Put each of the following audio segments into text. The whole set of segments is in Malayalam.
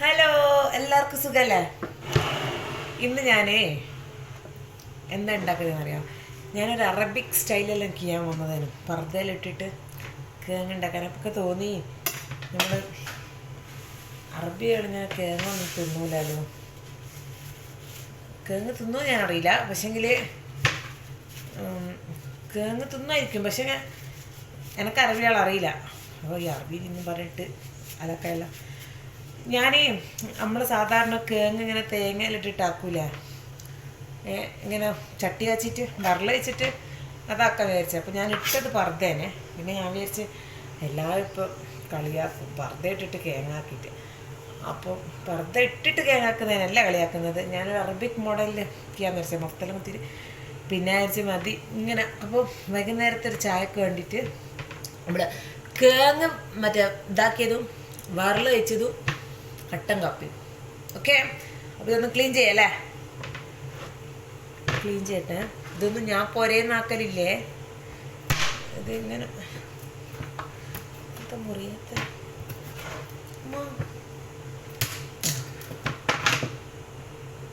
ഹലോ എല്ലാവർക്കും സുഖല്ലേ? ഇന്ന് ഞാനേ എന്താ ഉണ്ടാക്കുന്നതെന്ന് അറിയാം? ഞാനൊരു അറബിക് സ്റ്റൈലെല്ലാം ചെയ്യാൻ വന്നതാണ് പർദ്ദയിലിട്ടിട്ട് കേങ്ങ് ഉണ്ടാക്കാൻ. അപ്പൊക്കെ തോന്നി നമ്മൾ അറബികൾ ഞാൻ കേങ്ങൊന്നും തിന്നൂലല്ലോ കേങ്ങ് തിന്നോ ഞാൻ അറിയില്ല പക്ഷെങ്കിൽ കേങ്ങ് തിന്നായിരിക്കും. പക്ഷെ എനിക്ക് അറബികൾ അറിയില്ല അപ്പോൾ ഈ അറബി എന്ന് പറഞ്ഞിട്ട് അതൊക്കെ ഞാൻ നമ്മൾ സാധാരണ കേങ്ങ ഇങ്ങനെ തേങ്ങയിലിട്ടിട്ടാക്കൂലേ ഇങ്ങനെ ചട്ടി വച്ചിട്ട് വറല വെച്ചിട്ട് അതാക്കാൻ വിചാരിച്ചു. അപ്പോൾ ഞാൻ ഇട്ടത് പർദ്ദേനെ. പിന്നെ ഞാൻ വിചാരിച്ച് എല്ലാവരും ഇപ്പോൾ കളിയാക്കും പർദ്ദ ഇട്ടിട്ട് കേങ്ങാക്കിയിട്ട്. അപ്പോൾ പർദ്ദ ഇട്ടിട്ട് കേങ്ങാക്കുന്നതിനല്ല കളിയാക്കുന്നത്. ഞാനൊരു അറബിക് മോഡലിൽ ചെയ്യാൻ വിചാരിച്ചത് മൊത്തം കുത്തിരി പിന്നെ വിചാരിച്ച് മതി ഇങ്ങനെ. അപ്പോൾ വൈകുന്നേരത്തെ ഒരു ചായക്ക് വേണ്ടിയിട്ട് നമ്മുടെ കേങ്ങ മറ്റേ ഇതാക്കിയതും വറൽ വെച്ചതും കട്ടൻ കാപ്പി. ഓക്കെ അപ്പോൾ ഇതൊന്ന് ക്ലീൻ ചെയ്യല്ലേ ക്ലീൻ ചെയ്യട്ടെ. ഇതൊന്നും ഞാൻ പോരേന്നാക്കലില്ലേ? ഇത് ഇങ്ങനെ മുറിയത്തെ? ഉമ്മ.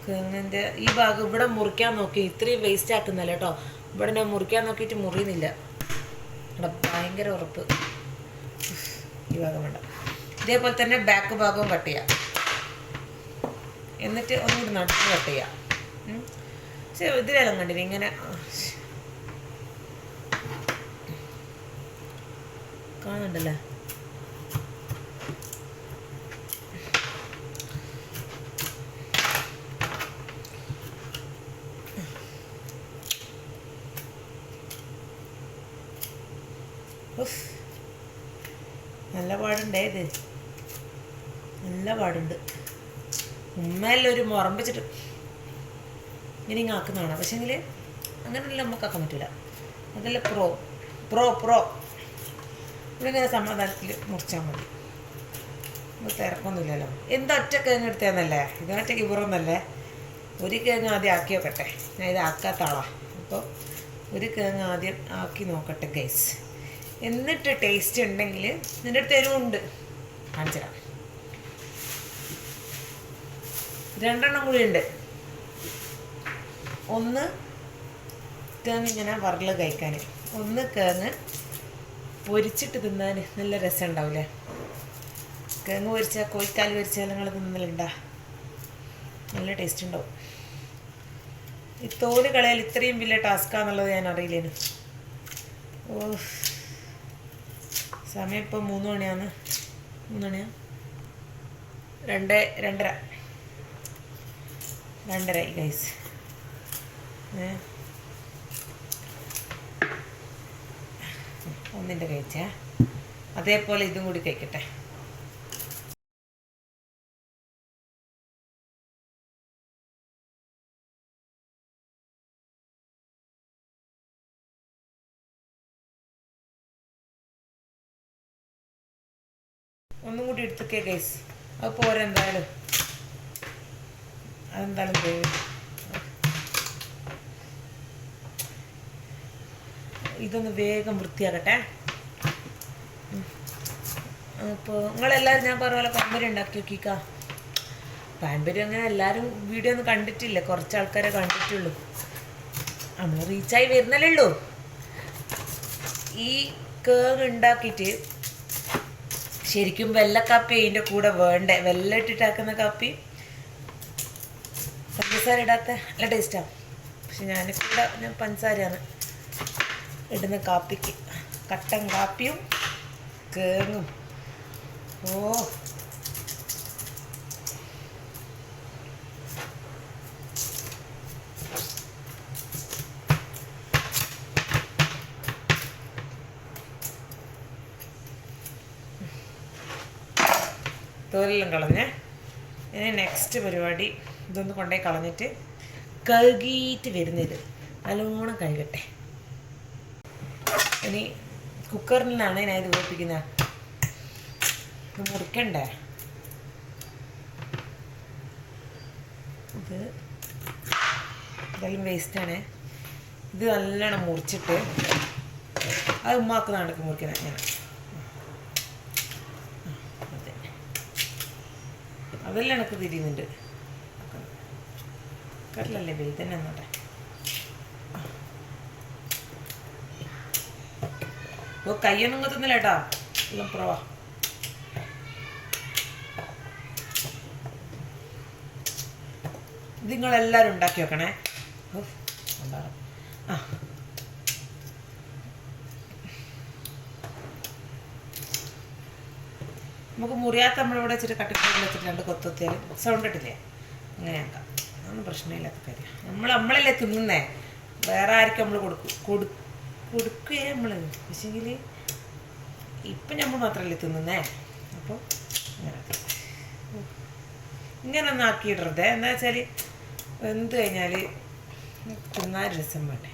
കേങ്ങിന്റെ ഈ ഭാഗം ഇവിടെ മുറിക്കാൻ നോക്കി. ഇത്രയും വേസ്റ്റ് ആക്കുന്നില്ല കേട്ടോ ഇവിടെ ഞാൻ മുറിക്കാൻ നോക്കിയിട്ട് മുറിയുന്നില്ല. ഇവിടെ ഭയങ്കര ഉറപ്പ്. ഈ ഭാഗം വേണ്ട. ഇതേപോലെ തന്നെ ബാക്ക് ഭാഗവും കട്ട് ചെയ്യാം. എന്നിട്ട് ഒന്നുകൂടി നടുക്ക് കട്ട് ചെയ്യാം. ഇതിലെല്ലാം കണ്ടില്ല ഇങ്ങനെ. കാണണ്ടല്ലേ. നല്ല പാടുണ്ടേ ഇത്? പാടുണ്ട് ഉമ്മയെല്ലാം ഒരു മുറമ്പിച്ചിട്ട് ഇങ്ങനെ ഇങ്ങനെ ആക്കുന്നതാണ്. പക്ഷേങ്കിൽ അങ്ങനെയല്ല നമുക്കാക്കാൻ പറ്റില്ല അതല്ല പ്രോ പ്രോ പ്രോ. ഇവിടെ ഇങ്ങനെ സമാധാനത്തിൽ മുറിച്ചാൽ മതി. തിരക്കൊന്നുമില്ലല്ലോ. എന്താ ഒറ്റ കിഴങ്ങ് എടുത്തതെന്നല്ലേ? ഇത് ഒറ്റ കിബറൊന്നല്ലേ? ഒരു കിഴങ്ങ് ആദ്യം ആക്കി നോക്കട്ടെ. ഞാൻ ഇത് ആക്കാത്ത ആളാണ് അപ്പോൾ ഒരു കിഴങ്ങ് ആദ്യം ആക്കി നോക്കട്ടെ ഗൈസ് എന്നിട്ട് ടേസ്റ്റ് ഉണ്ടെങ്കിൽ നിന്റെ അടുത്ത് എരിവുണ്ട്. കാണിച്ചു തരാം രണ്ടെണ്ണം കൂടി ഉണ്ട്. ഒന്ന് കേന്ന് ഇങ്ങനെ വറൽ കഴിക്കാൻ ഒന്ന് കേന്ന് പൊരിച്ചിട്ട് തിന്നാൻ നല്ല രസം ഉണ്ടാവില്ലേ കേങ്ങ് പൊരിച്ചാൽ കോഴിക്കാൽ പൊരിച്ചാൽ നിങ്ങൾ തിന്നലുണ്ടാ? നല്ല ടേസ്റ്റ് ഉണ്ടാവും. ഈ തോൽ കളയാൽ ഇത്രയും വലിയ ടാസ്ക്കാന്നുള്ളത് ഞാൻ അറിയില്ലേനു. ഓ സമയം ഇപ്പം മൂന്ന് മണിയാണ്. മൂന്ന് മണിയാണ് രണ്ട് രണ്ടര. രണ്ടരയായി ഗൈസ് ഒന്നിന്റെ കഴിച്ചേ. അതേപോലെ ഇതും കൂടി കഴിക്കട്ടെ. ഒന്നും കൂടി എടുത്തൊക്കെ ഗൈസ് അത് പോരെ തരും ഇതൊന്ന് വേഗം വൃത്തിയാക്കട്ടെ. അപ്പോൾ നിങ്ങളെല്ലാവരും ഞാൻ പറഞ്ഞ പോലെ പാമ്പരി ഉണ്ടാക്കി നോക്കിക്ക പാമ്പരി അങ്ങനെ എല്ലാവരും വീഡിയോ ഒന്നും കണ്ടിട്ടില്ല. കുറച്ച് ആൾക്കാരെ കണ്ടിട്ടുള്ളൂ. നമ്മൾ റീച്ചായി വരുന്നല്ലേ ഉള്ളൂ. ഈ കേക്ക് ഉണ്ടാക്കിയിട്ട് ശരിക്കും വെള്ള അതിന്റെ കൂടെ വേണ്ടേ? വെള്ളം ഇട്ടിട്ടാക്കുന്ന കാപ്പി? പഞ്ചസാര ഇടാത്ത നല്ല ടേസ്റ്റാണ് പക്ഷെ ഞാൻ കൂടെ ഞാൻ പഞ്ചസാരയാണ് ഇടുന്ന കാപ്പിക്ക്. കട്ടൻ കാപ്പിയും കേങ്ങും ഓ. തോലെല്ലാം കളഞ്ഞേ ഇനി നെക്സ്റ്റ് പരിപാടി ഇതൊന്ന് കൊണ്ടേ കളഞ്ഞിട്ട് കഴുകിയിട്ട് വരുന്നത്. നല്ലോണം കഴുകട്ടെ. ഇനി കുക്കറിലാണ് ഞാൻ ഇത് വേപ്പിക്കുന്നത് മുറിക്കണ്ടേ? ഇത് ഇതെല്ലാം വേസ്റ്റാണ് ഇത് നല്ലോണം മുറിച്ചിട്ട് അത് ഉമ്മാക്ക് നടക്ക് മുറിക്കുന്നത് ഞാൻ. അതെ. അതെല്ലാം എനിക്ക് തിരിയുന്നുണ്ട്. കറിലല്ലേ വലുത് തന്നെ എന്നോട്ടെ ഓ കയ്യൊന്നും കൊത്തുന്നില്ല കേട്ടോ. എല്ലാം പ്രവാ ഇത് ഉണ്ടാക്കി വെക്കണേ. ആ. നമുക്ക് മുറിയാത്ത നമ്മളിവിടെ ഇച്ചിരി കട്ടിപ്പൊടി വെച്ചിട്ട് രണ്ട് കൊത്തുത്തിയാൽ സൗണ്ട് ഇട്ടില്ലേ? അങ്ങനെയാക്കാം. അതൊന്നും പ്രശ്നമില്ലാത്ത കാര്യം. നമ്മൾ നമ്മളല്ലേ തിന്നുന്നേ. വേറെ ആർക്കും നമ്മൾ കൊടുക്കും കൊടു കൊടുക്കുകയെ നമ്മൾ പക്ഷേങ്കിൽ ഇപ്പം നമ്മൾ മാത്രമല്ലേ തിന്നുന്നേ. അപ്പോൾ ഇങ്ങനെ. ഒന്നും ആക്കിയിടരുത്. എന്താ വെച്ചാൽ എന്ത് കഴിഞ്ഞാൽ തിന്നാൻ രസം വേണ്ടേ.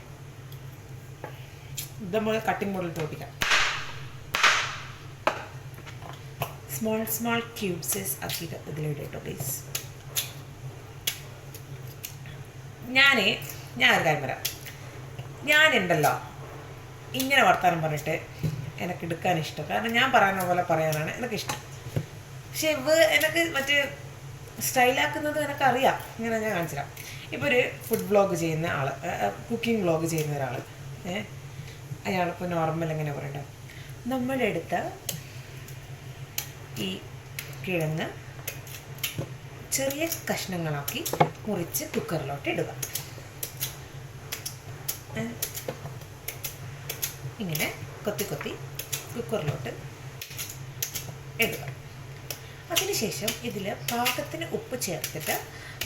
ഇത് നമ്മൾ കട്ടിങ് ബോർഡിൽ തോപ്പിക്കാം സ്മോൾ സ്മോൾ ക്യൂബ്സസ് ആക്കിയിട്ട് ഇതിലിടട്ടോ പ്ലീസ് ഞാൻ ഒരു കാര്യം പറയാം. ഞാനുണ്ടല്ലോ. ഇങ്ങനെ വർത്താനം പറഞ്ഞിട്ട് എനിക്ക് എടുക്കാൻ ഇഷ്ടം. കാരണം ഞാൻ പറയുന്ന പോലെ പറയാനാണ് എനിക്കിഷ്ടം. പക്ഷെ ഇവ എനിക്ക് മറ്റേ സ്റ്റൈലാക്കുന്നത് എനിക്കറിയാം. ഇങ്ങനെ ഞാൻ കാണിച്ചു തരാം ഇപ്പോൾ ഒരു ഫുഡ് വ്ളോഗ് ചെയ്യുന്ന ആൾ കുക്കിംഗ് വ്ളോഗ് ചെയ്യുന്ന ഒരാൾ ഏഹ് അയാളിപ്പോൾ നോർമൽ എങ്ങനെ പറയണ്ട? നമ്മളെടുത്ത ഈ കിഴങ്ങ് ചെറിയ കഷ്ണങ്ങളാക്കി മുറിച്ച് കുക്കറിലോട്ട് ഇടുക? ഇങ്ങനെ കൊത്തി കൊത്തി കുക്കറിലോട്ട് ഇടുക. അതിനുശേഷം ഇതിൽ പാകത്തിന് ഉപ്പ് ചേർത്തിട്ട്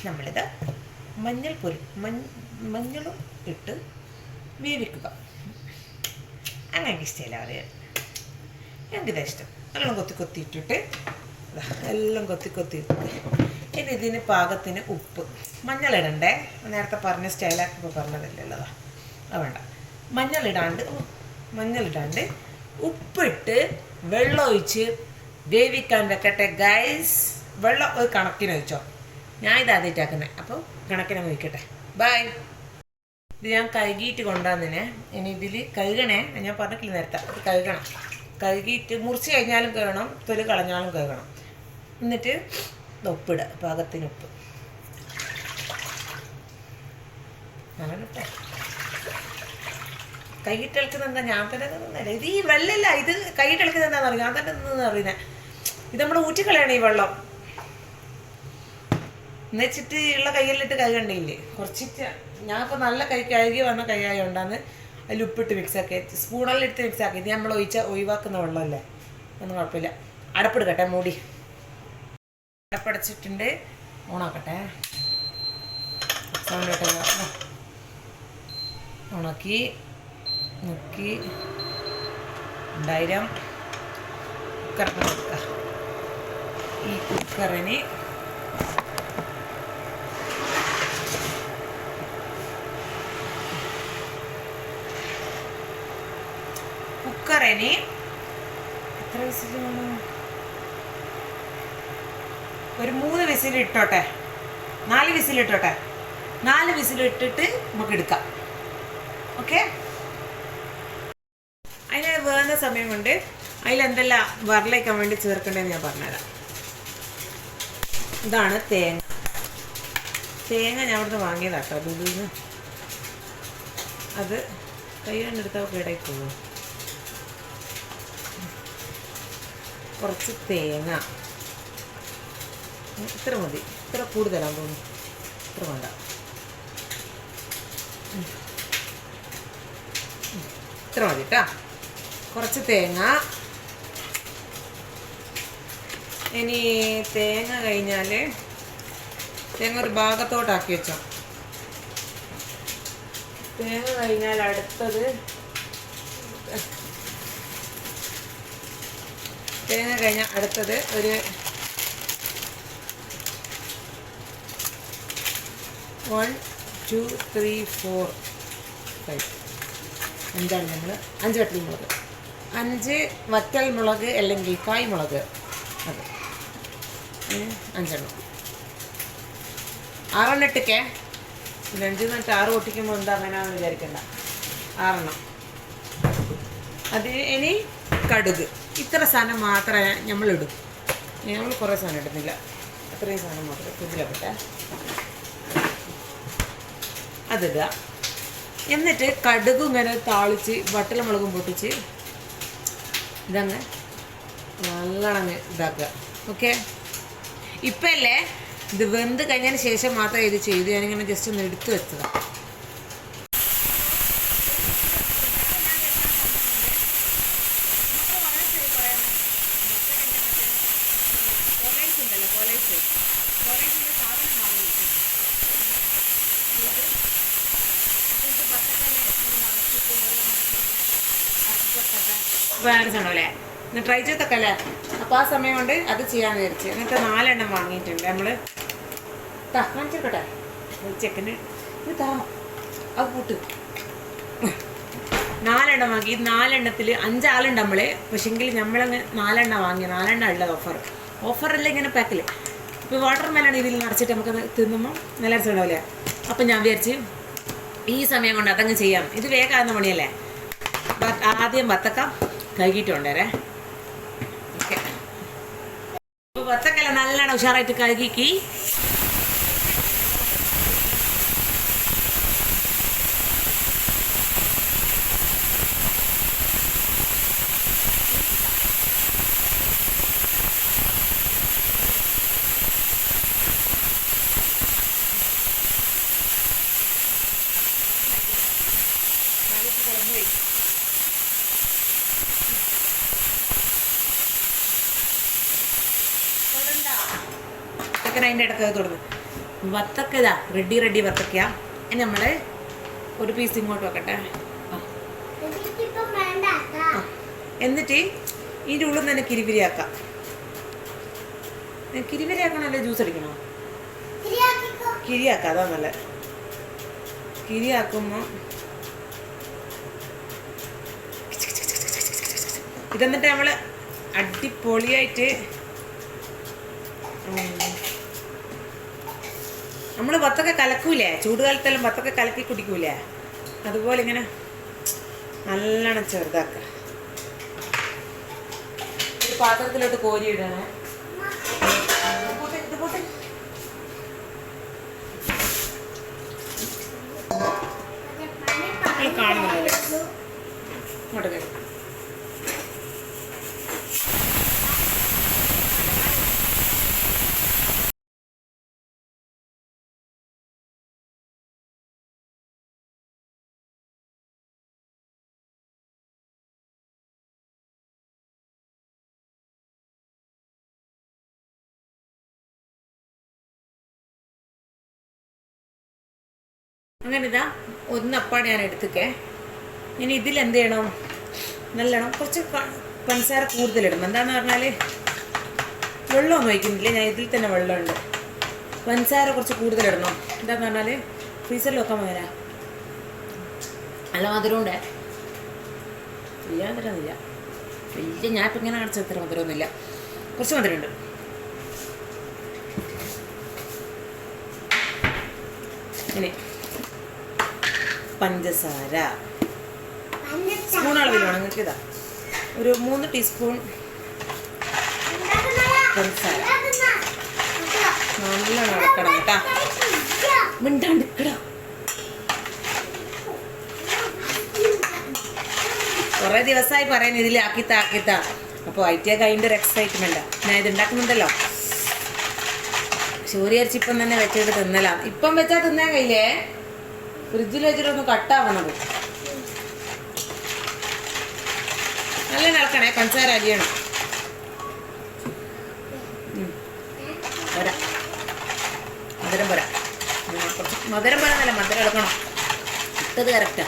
നമ്മളിത് മഞ്ഞൾപ്പൊരി മഞ്ഞ മഞ്ഞളും ഇട്ട് വേവിക്കുക. അങ്ങനെ എനിക്ക് ഇഷ്ടമില്ല അറിയാൻ എനിക്കിതാ ഇഷ്ടം. എല്ലാം കൊത്തി കൊത്തി ഇട്ടിട്ട് എല്ലാം കൊത്തി കൊത്തി ഇട്ടിട്ട് ഇനി ഇതിന് പാകത്തിന് ഉപ്പ്. മഞ്ഞളിടണ്ടേ. നേരത്തെ പറഞ്ഞ സ്റ്റൈലാക്കിപ്പോൾ പറഞ്ഞതല്ലല്ലോ അത് വേണ്ട. മഞ്ഞളിടാണ്ട് മഞ്ഞളിടാണ്ട് ഉപ്പിട്ട് വെള്ളം ഒഴിച്ച് വേവിക്കാൻ വെക്കട്ടെ ഗൈസ് വെള്ളം ഒരു കണക്കിന് ഒഴിച്ചോ. ഞാൻ ഇത് ആദ്യമായിട്ടാക്കുന്നത് അപ്പോൾ കണക്കിന് ഒഴിക്കട്ടെ. ബൈ ഇത് ഞാൻ കഴുകിയിട്ട് കൊണ്ടുവന്നിനെ ഇനി ഇതിൽ കഴുകണേ. ഞാൻ പറഞ്ഞിട്ടില്ല നേരത്തെ. അത് കഴുകണം. കഴുകിയിട്ട് മുറിച്ച് കഴിഞ്ഞാലും കഴുകണം തൊലി കളഞ്ഞാലും കഴുകണം. എന്നിട്ട് ഉപ്പിടുക പാകത്തിന് ഉപ്പ്. അങ്ങനെ നിന്ന ഞാൻ തന്നെ നിന്നല്ല ഇത് ഈ വെള്ളമില്ല ഇത് കൈയിട്ട് കളിക്കുന്നത് എന്താണെന്ന് അറിയാം? ഞാൻ തന്നെ നിന്ന് അറിയുന്നത് ഇത് നമ്മൾ ഊറ്റിക്കളയണം ഈ വെള്ളം. എന്നുവെച്ചിട്ട് ഉള്ള കയ്യിലിട്ട് കഴുകണ്ടില്ലേ കുറച്ചിട്ട് ഞാൻ ഇപ്പൊ നല്ല കൈ കഴുകി വന്ന കൈയായോണ്ടാന്ന് അതിൽ ഉപ്പിട്ട് മിക്സ് ആക്കി. സ്പൂണെല്ലാം എടുത്ത് മിക്സ് ആക്കി. ഇത് നമ്മൾ ഒഴിച്ച ഒഴിവാക്കുന്ന വെള്ളമല്ലേ? ഒന്നും കുഴപ്പമില്ല. അടപ്പെടുക്കട്ടെ മൂടി. അടപ്പടച്ചിട്ടുണ്ട് ഓണാക്കട്ടെ ഉണക്കി മുക്കി രണ്ടായിരം കുക്കറിന് വെക്കുക. ഈ കുക്കറിന് കുക്കറിന് എത്ര വേണം ഒരു മൂന്ന് വിസിൽ ഇട്ടോട്ടെ. നാല് വിസിൽ ഇട്ടോട്ടെ. നാല് വിസിൽ ഇട്ടിട്ട് നമുക്ക് എടുക്കാം. ഓക്കെ? അതിന് വേണ്ട സമയം കൊണ്ട് അതിലെന്തെല്ലാം വരലേക്കാൻ വേണ്ടി ചേർക്കേണ്ടതെന്ന് ഞാൻ പറഞ്ഞുതരാം. ഇതാണ് തേങ്ങ. തേങ്ങ ഞാൻ അവിടുന്ന് വാങ്ങിയതാട്ടോ നിന്ന് അത് കൈ കണ്ടെടുത്താൽ കേടായി പോകും കുറച്ച് തേങ്ങ. ഇത്ര മതി. ഇത്ര കൂടുതലാന്ന് തോന്നുന്നു. ഇത്ര വേണ്ട. ഇത്ര മതി കേട്ടോ കുറച്ച് തേങ്ങ. ഇനി തേങ്ങ കഴിഞ്ഞാൽ തേങ്ങ ഒരു ഭാഗത്തോട്ടാക്കി വെച്ചോ. തേങ്ങ കഴിഞ്ഞാൽ അടുത്തത് തേങ്ങ കഴിഞ്ഞാൽ അടുത്തത് ഒരു വൺ അഞ്ചാണ് നമ്മൾ അഞ്ച് വറ്റൽ മുളക്. അഞ്ച് വറ്റൽ മുളക് അല്ലെങ്കിൽ കായ് മുളക്. അത്. അഞ്ചെണ്ണം. ആറെണ്ണം ഇട്ടിക്കേ? അഞ്ച് എന്നിട്ട് ആറ് പൊട്ടിക്കുമ്പോൾ എന്താ അങ്ങനെയാണെന്ന് വിചാരിക്കണ്ട. ആറെണ്ണം. അത് ഇനി കടുക്. ഇത്ര സാധനം മാത്രമേ നമ്മളിടും നമ്മൾ കുറേ സാധനം ഇടുന്നില്ല. അത്രയും സാധനം മാത്രമേ ഫ്രിഡ്ജിലൊക്കെ അതിടുക. എന്നിട്ട് കടുക് ഇങ്ങനെ താളിച്ച് വട്ടല മുളകും പൊട്ടിച്ച് ഇതങ്ങ് നല്ലോണം ഇതാക്കുക. ഓക്കെ? ഇപ്പം അല്ലേ ഇത് വെന്ത് കഴിഞ്ഞതിന് ശേഷം മാത്രമേ ഇത് ചെയ്തു ഞാനിങ്ങനെ ജസ്റ്റ് ഒന്ന് എടുത്തു വെച്ചതാണ് ഉണ്ടല്ലേ ഇന്ന് ട്രൈ ചെയ്തൊക്കെ അല്ലേ? അപ്പോൾ ആ സമയം കൊണ്ട് അത് ചെയ്യാൻ വിചാരിച്ചു. എന്നിട്ട് നാലെണ്ണം വാങ്ങിയിട്ടുണ്ട് നമ്മൾ കാണിച്ചിരിക്കട്ടെ ചെക്കന് ഇത് താ. അത് കൂട്ട്. നാലെണ്ണം വാങ്ങി. ഈ നാലെണ്ണത്തിൽ അഞ്ചാളുണ്ട് നമ്മൾ പക്ഷെങ്കിൽ നമ്മളങ്ങ് നാലെണ്ണം വാങ്ങി. നാലെണ്ണം ഉള്ളത് ഓഫർ ഓഫറല്ല ഇങ്ങനെ പാക്കിൽ ഇപ്പോൾ വാട്ടർ മെലൺ ഇതിൽ നിറച്ചിട്ട് നമുക്കത് തിന്നുമ്പോൾ നല്ല രസമുണ്ടാവില്ലേ അപ്പം ഞാൻ വിചാരിച്ച് ഈ സമയം കൊണ്ട് അതങ്ങ് ചെയ്യാം. ഇത് വേഗമാകുന്ന പണിയല്ലേ? ആദ്യം വത്തക്ക കഴുകിയിട്ടുണ്ടേ ഓക്കെ. പച്ചക്കല നല്ലോണം ഉഷാറായിട്ട് കഴുകിക്കി അതിന്റെ ഇടയ്ക്ക് തുടങ്ങും വത്തക്ക ഇതാ റെഡി റെഡി വത്തക്ക. ഇനി നമ്മൾ ഒരു പീസ് ഇങ്ങോട്ട് വെക്കട്ടെ. എന്നിട്ട് ഇതിന്റെ ഉള്ളിൽ തന്നെ കിരിവിരിയാക്കാം കിരിവിരിയാക്കണോ അല്ലെ ജ്യൂസ് അടിക്കണോ. കിരിയാക്കാം അതാ നല്ല കിരിയാക്കുമ്പോൾ ഇതെന്നിട്ട് നമ്മൾ അടിപൊളിയായിട്ട് നമ്മൾ വത്തൊക്കെ കലക്കൂലേ? ചൂടുകാലത്തെല്ലാം വത്തൊക്കെ കലക്കി കുടിക്കൂലേ? അതുപോലെ ഇങ്ങനെ നല്ലോണം ചെറുതാക്കുക. ഒരു പാത്രത്തിലോട്ട് കോരി ഇടണേ. അങ്ങനെ ഇതാ ഒന്നപ്പാട് ഞാൻ എടുത്തുക്കേ. ഇനി ഇതിൽ എന്ത് ചെയ്യണം? നല്ലോണം കുറച്ച് പഞ്ചസാര കൂടുതലിടണം. എന്താന്ന് പറഞ്ഞാൽ വെള്ളമൊന്നും ഒഴിക്കുന്നില്ല. ഞാൻ ഇതിൽ തന്നെ വെള്ളമുണ്ട്. പഞ്ചസാര കുറച്ച് കൂടുതലിടണം. എന്താന്ന് പറഞ്ഞാൽ ഫ്രീസറിൽ വെക്കാൻ പോയാ നല്ല മധുരമുണ്ട്. വലിയ മധുരമൊന്നുമില്ല. വലിയ ഞാൻ ഇപ്പം ഇങ്ങനെ അടച്ച അത്ര മധുരമൊന്നുമില്ല. കുറച്ച് മധുരമുണ്ട്. ഇനി പഞ്ചസാര. സ്പൂൺ അളവിൽ വേണം നിങ്ങൾക്ക് ഇതാ ഒരു മൂന്ന് ടീസ്പൂൺ. പഞ്ചസാര. നല്ല നടക്കണം കേട്ടാ. കഴിക്കില്ല. കുറേ ദിവസമായി പറയുന്നത് ഇതിൽ ആക്കിത്ത. ആക്കിത്ത അപ്പോൾ ഐറ്റിയൊക്കെ അതിന്റെ ഒരു എക്സൈറ്റ്മെന്റാ ഞാൻ ഇത് ഉണ്ടാക്കുന്നുണ്ടല്ലോ. ചോറി ഇപ്പം തന്നെ വെച്ചിട്ട് തിന്നലാം. ഇപ്പം വെച്ചാൽ തിന്നാൻ കഴിയില്ലേ? ഫ്രിഡ്ജിൽ വെച്ചിട്ടൊന്ന് കട്ടാവണത് നല്ല നടക്കണേ പഞ്ചസാര അരിയണം. മധുരം പോരാ മധുരം പോരാ പോരാന്നല്ല മധുരം എടുക്കണം ഇട്ടത് കറക്റ്റാ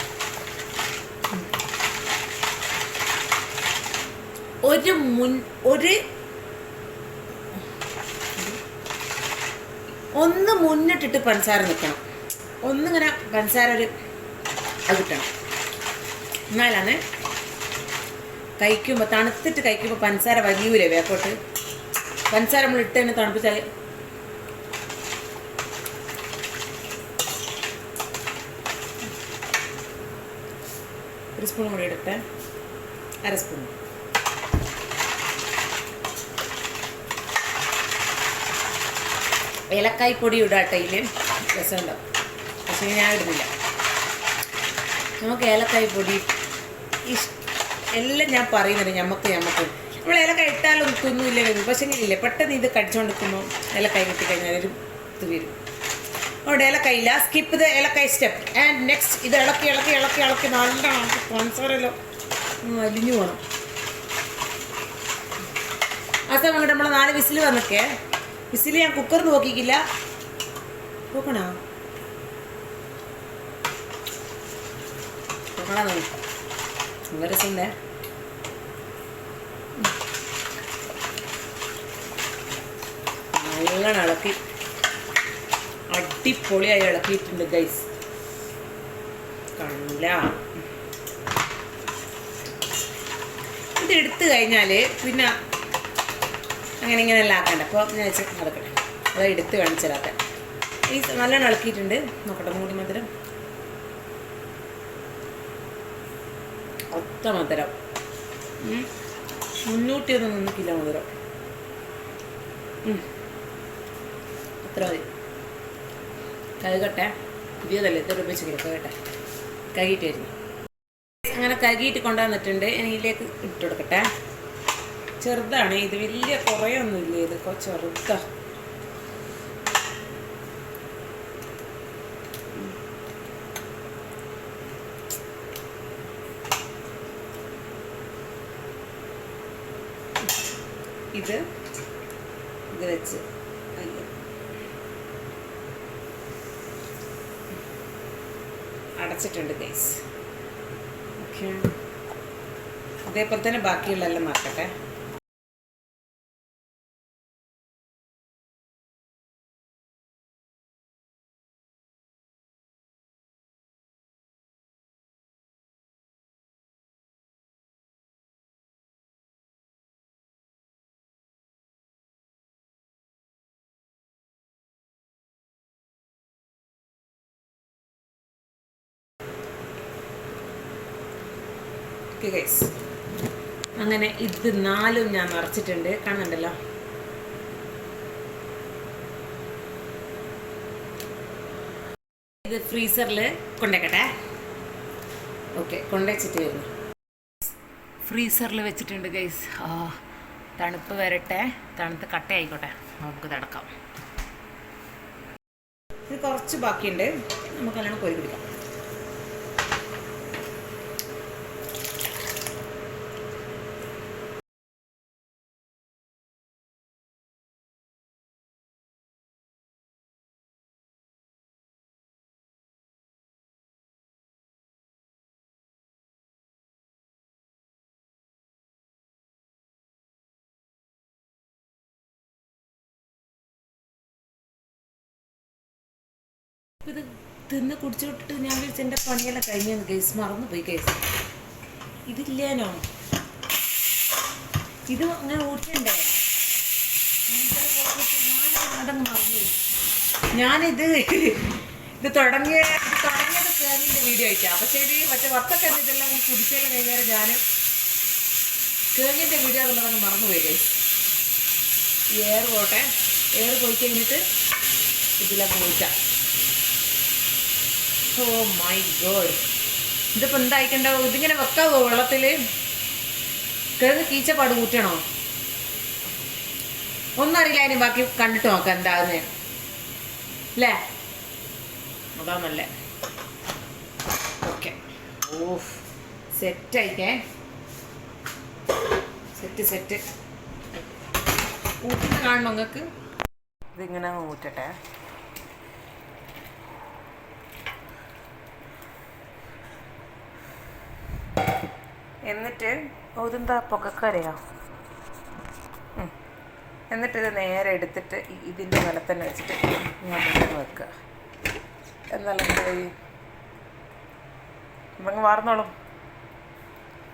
ഒരു മുൻ ഒരു ഒന്ന് മുന്നിട്ടിട്ട് പഞ്ചസാര നിൽക്കണം ഒന്നിങ്ങനെ പഞ്ചസാര ഒരു അത് കിട്ടണം. എന്നാലാണ് കഴിക്കുമ്പോൾ തണുത്തിട്ട് കഴിക്കുമ്പോൾ പഞ്ചസാര വലിയൂലേ വേക്കോട്ട് പഞ്ചസാര നമ്മൾ ഇട്ട് തന്നെ തണുപ്പിച്ചാൽ ഒരു സ്പൂൺ കൂടി എടുത്ത് അര സ്പൂൺ ഏലക്കായ് പൊടി ഇടാട്ടയിൽ രസമുണ്ടാവും പക്ഷേ ഞാൻ ഇടുന്നില്ല. നമുക്ക് ഏലക്കായ പൊടി ഇഷ് എല്ലാം ഞാൻ പറയുന്നുണ്ട് ഞമ്മക്ക് ഞമ്മക്ക്. നമ്മൾ ഏലക്കായ ഇട്ടാലും തിന്നില്ല വരും പക്ഷേ ഇല്ല പെട്ടെന്ന് ഇത് കടിച്ചുകൊണ്ടിരിക്കുമ്പോൾ ഏലക്കായ കിട്ടിക്കഴിഞ്ഞാൽ ഒരു ഇത് വരും. അതുകൊണ്ട് ഏലക്കായ ഇല്ല. സ്കിപ്പ് ഇത് ഏലക്കായ സ്റ്റെപ്പ് ആൻഡ് നെക്സ്റ്റ് ഇത് ഇളക്കി ഇളക്കി ഇളക്കി ഇളക്കി നല്ലോണം സ്പോൺസറല്ലോ അലിഞ്ഞു പോകണം ആ സമയം നമ്മൾ നാല് വിസിൽ വന്നൊക്കെ വിസിൽ ഞാൻ കുക്കർ നോക്കിക്കില്ല നോക്കണോ? നോക്കണോ നോക്കാം നല്ല രസമുണ്ടേ നല്ലോണം ഇളക്കി. അടിപൊളിയായി ഇളക്കിയിട്ടുണ്ട് ഗൈസ് കണ്ടില്ല ഇത് എടുത്തു കഴിഞ്ഞാൽ പിന്നെ അങ്ങനെ ഇങ്ങനെ എല്ലാം ആക്കണ്ട. അപ്പോൾ ഞാൻ വെച്ച് നടക്കട്ടെ. അത് എടുത്ത് കാണിച്ചാലാക്കാൻ ഈ സ- നല്ലോണം ഇളക്കിയിട്ടുണ്ട്. നോക്കട്ടെ മൂടി മധുരം. ഒത്ത മധുരം. മുന്നൂറ്റി ഒന്ന് കിലോ മധുരം. അത്ര മതി. കഴുകട്ടെ. പുതിയതല്ലേ? ഇതൊരു ഉപയോഗിച്ചില്ല കഴുകട്ടെ. കഴുകിയിട്ട് വരുന്നു അങ്ങനെ കഴുകിയിട്ട് കൊണ്ടുവന്നിട്ടുണ്ട്. ഇതിലേക്ക് ഇട്ട് കൊടുക്കട്ടെ. ചെറുതാണ്. ഇത് വലിയ കുറേ കുറയൊന്നുമില്ല. ഇത് കൊ- ചെറുതാ ഇത് ഇത് വെച്ച് അയ്യോ അടച്ചിട്ടുണ്ട് ഗൈസ് ഓക്കെ അതേപോലെ തന്നെ ബാക്കിയുള്ള എല്ലാം നോക്കട്ടെ ഓക്കെ ഗൈസ് അങ്ങനെ ഇത് നാലും ഞാൻ നിറച്ചിട്ടുണ്ട് കാണുന്നുണ്ടല്ലോ? ഇത് ഫ്രീസറിൽ കൊണ്ടേക്കട്ടെ. ഓക്കെ കൊണ്ടുവച്ചിട്ട് വരുന്നു ഫ്രീസറിൽ വെച്ചിട്ടുണ്ട് ഗൈസ് ആ തണുപ്പ് വരട്ടെ. തണുത്ത് കട്ട ആയിക്കോട്ടെ നമുക്ക് തടക്കാം ഇത് കുറച്ച് ബാക്കിയുണ്ട്. നമുക്ക് നല്ലോണം കോരി പിടിക്കാം. ഇപ്പൊ ഇത് തിന്ന് കുടിച്ചു വിട്ടിട്ട് ഞാൻ വിളിച്ച എന്റെ പണിയെല്ലാം കഴിഞ്ഞു കേസ് മറന്നു പോയി കേസ് ഇതില്ലേനോ? ഇത് അങ്ങനെ ഊറ്റണ്ടേ ഞാനങ്ങ് മറന്നു ഞാനിത് ഇത് തുടങ്ങിയ തുടങ്ങിയത് കയറിന്റെ വീഡിയോ അയക്കാം പക്ഷേ ഇത് മറ്റേ വത്തക്ക ഇതെല്ലാം കുടിച്ചെല്ലാം കഴിഞ്ഞാൽ ഞാൻ കേങ്ങിന്റെ വീഡിയോ എന്നുള്ളതങ്ങ് മറന്നുപോയി കേസ് എയർ പോട്ടെ. എയർ പോയി കഴിഞ്ഞിട്ട് ഇതിലങ്ങ് ഊറ്റാം. Oh my God. ഇതിപ്പോ എന്തായിക്കണ്ടോ? ഇതിങ്ങനെ വെക്കാവോ വെള്ളത്തിൽ? കിഴങ്ങ് കീച്ചപ്പാട് കൂട്ടണോ ഒന്നും അറിയില്ല അതിന് ബാക്കി കണ്ടിട്ട് നോക്കാം എന്താകുന്നേ അല്ലേ നല്ല. ഓക്കെ. ഓ സെറ്റ് ആയിക്കേ. സെറ്റ് സെറ്റ് കൂട്ടുന്ന കാണണോ നിങ്ങൾക്ക്? ഇതിങ്ങനെ ഊറ്റട്ടെ. എന്നിട്ട് പുകക്കരയോ എന്നിട്ട് ഇത് നേരെ എടുത്തിട്ട് ഇതിന്റെ മേലെ തന്നെ വെച്ചിട്ട് ഇങ്ങോട്ട് വെക്കുക. എന്നാലും ഈ ഇതങ്ങ് വാർന്നോളും.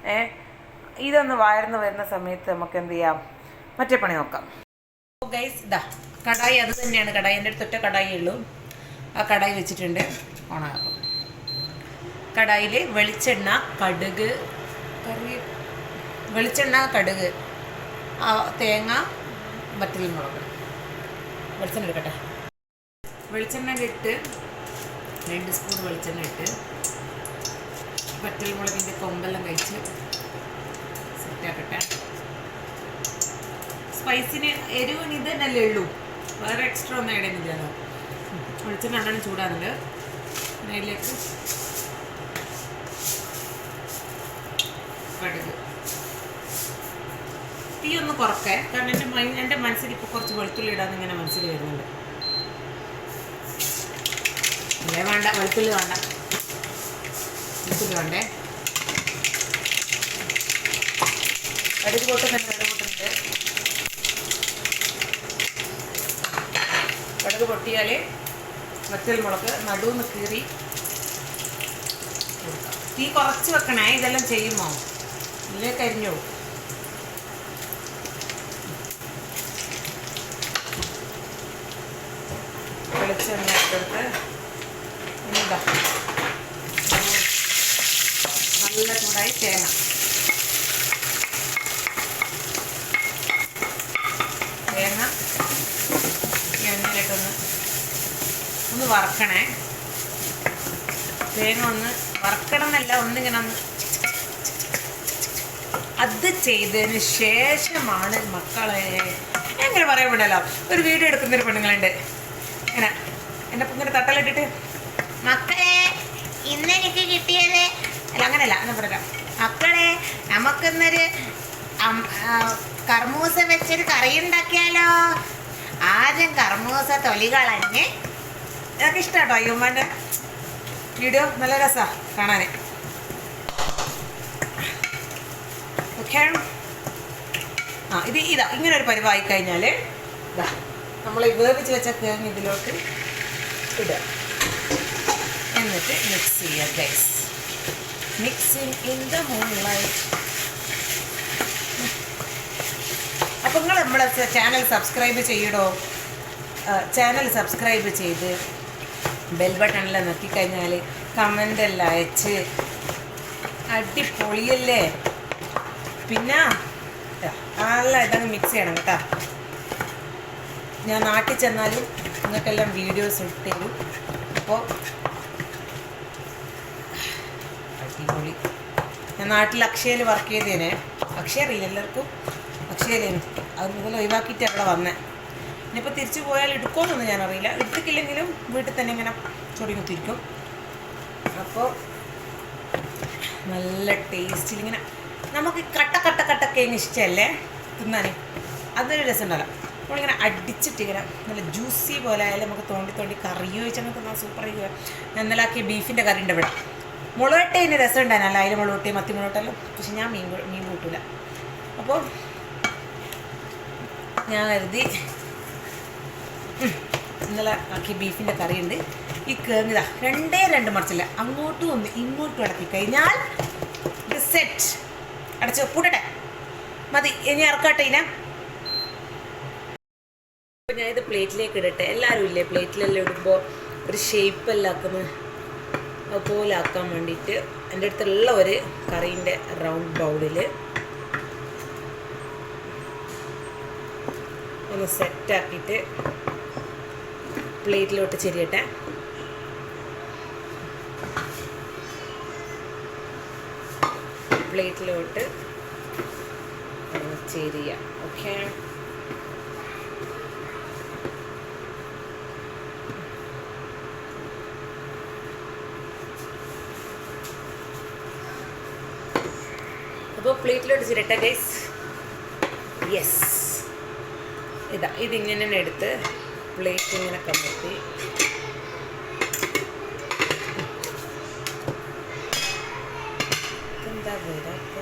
ഏ? ഇതൊന്ന് വാർന്ന് വരുന്ന സമയത്ത് നമുക്ക് എന്ത് ചെയ്യാം? മറ്റേ പണി നോക്കാം. ഗൈസ് ഇതാ കടായി അത് തന്നെയാണ്. കടായി എന്റെ അടുത്ത് ഒറ്റ കടായി ഉള്ളൂ. ആ കടായി വെച്ചിട്ടുണ്ട്. ഓണാകും കടായിൽ വെളിച്ചെണ്ണ കടുക് കറി വെളിച്ചെണ്ണ കടുക് തേങ്ങ വറ്റൽ മുളക്. വെളിച്ചെണ്ണ എടുക്കട്ടെ. വെളിച്ചെണ്ണ ഇട്ട് രണ്ട് സ്പൂൺ വെളിച്ചെണ്ണ ഇട്ട് പറ്റൽമുളകിന്റെ കൊമ്പെല്ലാം കഴിച്ച് സെറ്റാക്കട്ടെ സ്പൈസിന് എരിവിന് ഇത് തന്നെയല്ലേ ഉള്ളൂ. വേറെ എക്സ്ട്രാ ഒന്നും ഇടുന്നില്ലല്ലോ വെളിച്ചെണ്ണ ചൂടാകുന്നുണ്ട്. പിന്നെ അതിലേക്ക് തീ ഒന്ന് കുറക്കേ. കാരണം എന്റെ മൈ എന്റെ മനസ്സിൽ ഇപ്പോൾ കുറച്ച് വെളുത്തുള്ളി ഇടാന്ന് ഇങ്ങനെ മനസ്സിൽ വരുന്നുണ്ട്. അല്ലേ വേണ്ട വെളുത്തുള്ളി വേണ്ട. വെളുത്തുള്ളി വേണ്ടേ? കടുക് പൊട്ടുന്നുണ്ട് കടുക് പൊട്ടുന്നുണ്ട്. കടുക് പൊട്ടിയാൽ വറ്റൽ മുളക് നടുവെന്ന് കീറി തീ കുറച്ച് വെക്കണേ ഇതെല്ലാം ചെയ്യുമോ? ഇല്ലേ കരിഞ്ഞു. വെളിച്ചെണ്ണ എടുത്ത് എന്താ നല്ല ചൂടായി തേങ്ങ. തേങ്ങ എണ്ണയിലിട്ടൊന്ന് ഒന്ന് വറക്കണേ. തേങ്ങ ഒന്ന് വറക്കണം എന്നല്ല ഒന്നിങ്ങനെ ഒന്ന് അത് ചെയ്തതിന് ശേഷമാണ് മക്കളെ. എങ്ങനെ പറയാൻ പറ്റല്ലോ ഒരു വീഡിയോ എടുക്കുന്നൊരു പെണ്ണുങ്ങളുണ്ട്. ഇങ്ങനെ. എന്നെ ഇങ്ങനെ തട്ടലിട്ടിട്ട്. മക്കളെ ഇന്ന് എനിക്ക് കിട്ടിയത് അല്ല അങ്ങനെയല്ല. എന്നാ പറയാം മക്കളെ നമുക്കിന്നൊരു കർമൂസ വെച്ചൊരു കറി ഉണ്ടാക്കിയാലോ? ആദ്യം കർമൂസ തൊലി കളഞ്ഞ് ഇതൊക്കെ ഇഷ്ടാട്ടോ അയ്യമ്മന്റെ വീഡിയോ. നല്ല രസമാണ് കാണാൻ ഓക്കെ ആ ഇത് ഇതാ ഇങ്ങനെ ഒരു പരിവായി കഴിഞ്ഞാൽ ഇതാ നമ്മൾ വേവിച്ച് വെച്ച കിഴങ്ങ് ഇതിലോട്ട് ഇടുക. എന്നിട്ട് മിക്സ് ചെയ്യുക guys mixing in the moonlight അപ്പോൾ നിങ്ങൾ നമ്മളെ ചാനൽ സബ്സ്ക്രൈബ് ചെയ്യടോ? ചാനൽ സബ്സ്ക്രൈബ് ചെയ്ത് ബെൽ ബട്ടണിൽ നോക്കിക്കഴിഞ്ഞാൽ കമന്റ് എല്ലാം അയച്ച്. അടിപൊളിയല്ലേ? പിന്നെ നല്ല ഇതങ്ങ് മിക്സ് ചെയ്യണം കേട്ടോ. ഞാൻ നാട്ടിൽ ചെന്നാലും നിങ്ങൾക്കെല്ലാം വീഡിയോസ് ഇട്ട് തരും. അപ്പോൾ അടിപൊളി. ഞാൻ നാട്ടിൽ അക്ഷയയിൽ വർക്ക് ചെയ്തേനെ. അക്ഷയ അറിയില്ല എല്ലാവർക്കും. അക്ഷയയിലേനു അത് മുതൽ ഒഴിവാക്കിയിട്ട് അവിടെ വന്നേ. ഇനിയിപ്പോൾ തിരിച്ചു പോയാൽ എടുക്കുമെന്നൊന്നും ഞാൻ അറിയില്ല എടുത്തിട്ടില്ലെങ്കിലും വീട്ടിൽ തന്നെ ഇങ്ങനെ ചൊടി കുത്തിരിക്കും അപ്പോൾ നല്ല ടേസ്റ്റിൽ ഇങ്ങനെ നമുക്ക് കട്ട കട്ട കട്ടൊക്കെ ഇങ്ങനെ ഇഷ്ടമല്ലേ തിന്നാൻ അതൊരു രസം ഉണ്ടല്ലോ നമ്മളിങ്ങനെ അടിച്ചിട്ട് ഇങ്ങനെ നല്ല ജ്യൂസി പോലെ ആയാലും നമുക്ക് തോണ്ടി തോണ്ടി കറി ചോദിച്ചാൽ തിന്നാൽ സൂപ്പർ ആയിരിക്കും. ഞാൻ ഇന്നലാക്കിയ ബീഫിന്റെ കറി ഉണ്ട് ഇവിടെ. മുളകട്ട ഇതിന് രസം ഉണ്ടായിരുന്നല്ല അതിൽ മുളകട്ടെ മത്തി മുളകട്ടല്ലോ പക്ഷെ ഞാൻ മീൻ മീൻ കൂട്ടില്ല അപ്പോൾ ഞാൻ കരുതി ഇന്നലെ ആക്കിയ ബീഫിന്റെ കറിയുണ്ട്. ഈ കേങ്ങിതാ രണ്ടേ രണ്ട് മറിച്ചില്ല. അങ്ങോട്ടും ഒന്ന് ഇങ്ങോട്ടും അടക്കി കഴിഞ്ഞാൽ സെറ്റ് അടച്ചോ പൂട്ടട്ടെ മതി ഇനി ഇറക്കട്ടെ ഇനി. അപ്പോൾ ഞാൻ ഇത് പ്ലേറ്റിലേക്ക് ഇടട്ടെ. എല്ലാവരും ഇല്ലേ? പ്ലേറ്റിലെല്ലാം ഇടുമ്പോൾ ഒരു ഷേപ്പ് എല്ലാം ആക്കുന്നത് അതുപോലെ ആക്കാൻ വേണ്ടിയിട്ട് എന്റെ അടുത്തുള്ള ഒരു കറീന്റെ റൗണ്ട് ബൗളിൽ ഒന്ന് സെറ്റാക്കിയിട്ട് പ്ലേറ്റിലോട്ട് ചെരിയട്ടെ. പ്ലേറ്റിലോട്ട് ചേരുക ഓക്കെ? അപ്പോൾ പ്ലേറ്റിലോട്ട് ചിരട്ടെ ഗൈസ് യെസ് ഇതാ ഇതിങ്ങനെ എടുത്ത് പ്ലേറ്റ് ഇങ്ങനെ കമഴ്ത്തി ഇതെന്താ വരാത്ത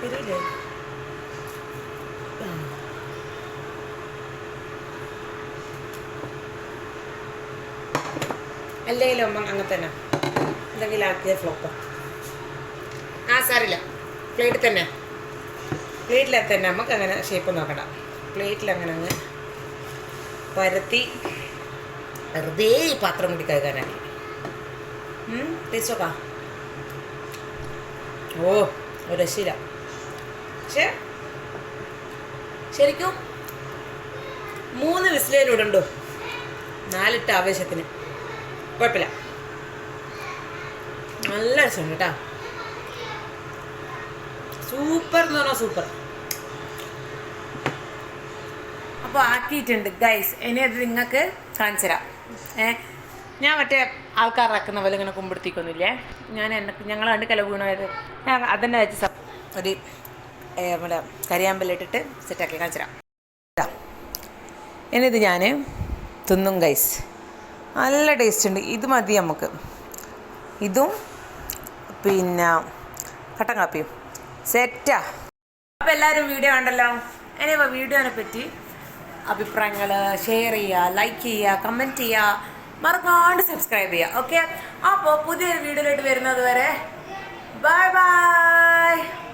വരൂലേ ആ അല്ലെങ്കിലും അമ്മ അങ്ങനെ തന്നെ എന്തെങ്കിലും ആക്കിയ ഫ്ലോപ്പ് ആ സാറില്ല പ്ലേറ്റിൽ തന്നെ. പ്ലേറ്റിലെ തന്നെ നമുക്ക് അങ്ങനെ ഷേപ്പ് നോക്കണം പ്ലേറ്റിൽ അങ്ങനെ അങ്ങ് പരത്തി വെറുതെ ഈ പാത്രം കൂടി ടേസ്റ്റ് നോക്കാം ഓ ഒരു രക്ഷയില്ല. പക്ഷേ ശരിക്കും മൂന്ന് വിസിലേലിടണ്ടോ നാലിട്ട് ആവേശത്തിന്. കുഴപ്പമില്ല. നല്ല രസമുണ്ട് കേട്ടോ. സൂപ്പർ എന്ന് പറഞ്ഞാൽ സൂപ്പർ. അപ്പോൾ ആക്കിയിട്ടുണ്ട്. ഗൈസ് ഇനി അത് നിങ്ങൾക്ക് കാണിച്ചു തരാം. ഏ ഞാൻ മറ്റേ ആൾക്കാരാക്കുന്ന പോലെ ഇങ്ങനെ കുമ്പിടുത്തിക്കൊന്നുമില്ലേ? ഞാൻ എന്നെ ഞങ്ങൾ കണ്ട് കല വീണത്. ഞാൻ അതന്നെ വെച്ച് ഒരു നമ്മുടെ കരിയാമ്പലിട്ടിട്ട് സെറ്റാക്കി കാണിച്ചു തരാം. എന്നിത് ഞാൻ തിന്നും ഗൈസ് നല്ല ടേസ്റ്റ് ഉണ്ട്. ഇത് മതി നമുക്ക്. ഇതും പിന്നെ കട്ടൻ കാപ്പിയും. സെറ്റാ അപ്പോൾ എല്ലാവരും വീഡിയോ കണ്ടല്ലോ. ഇനിയിപ്പോൾ വീഡിയോനെ പറ്റി അഭിപ്രായങ്ങൾ ഷെയർ ചെയ്യുക ലൈക്ക് ചെയ്യുക കമന്റ് ചെയ്യുക. മറക്കാണ്ട് സബ്സ്ക്രൈബ് ചെയ്യുക ഓക്കെ അപ്പോൾ പുതിയൊരു വീഡിയോയിലോട്ട് വരുന്നത് വരെ ബൈ ബൈ